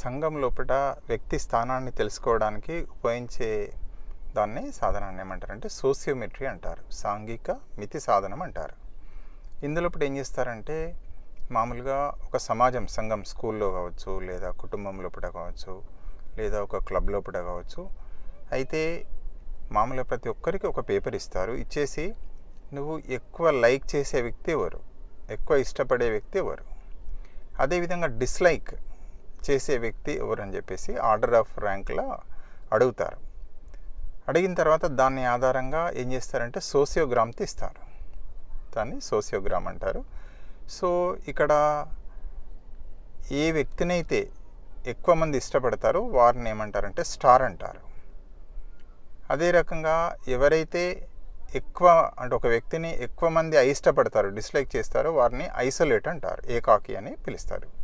సంఘం లోపల వ్యక్తి స్థానాన్ని తెలుసుకోవడానికి ఉపయోగించే దాన్ని సాధనాన్ని ఏమంటారు? అంటే సోసియోమెట్రీ అంటారు. సాంఘిక మితి సాధనం అంటారు. ఇందులో ఏం చేస్తారంటే మామూలుగా ఒక సమాజం సంఘం స్కూల్లో కావచ్చు లేదా కుటుంబం లోపల కావచ్చు లేదా ఒక క్లబ్ లోపల కావచ్చు అయితే మామూలుగా ప్రతి ఒక్కరికి ఒక పేపర్ ఇస్తారు. ఇచ్చేసి నువ్వు ఎక్కువ లైక్ చేసే వ్యక్తి ఎవరు? ఎక్కువ ఇష్టపడే వ్యక్తి ఎవరు? అదేవిధంగా డిస్లైక్ చేసే వ్యక్తి ఎవరు అని చెప్పేసి ఆర్డర్ ఆఫ్ ర్యాంక్లో అడుగుతారు. అడిగిన తర్వాత దాని ఆధారంగా ఏం చేస్తారంటే సోసియోగ్రామ్ తీస్తారు. దాన్ని సోసియోగ్రామ్ అంటారు. సో ఇక్కడ ఏ వ్యక్తినైతే ఎక్కువ మంది ఇష్టపడతారో వారిని ఏమంటారంటే స్టార్ అంటారు. అదే రకంగా ఎవరైతే ఎక్కువ అంటే ఒక వ్యక్తిని ఎక్కువ మంది అయిష్టపడతారు డిస్లైక్ చేస్తారో వారిని ఐసోలేట్ అంటారు ఏకాకి అని పిలుస్తారు.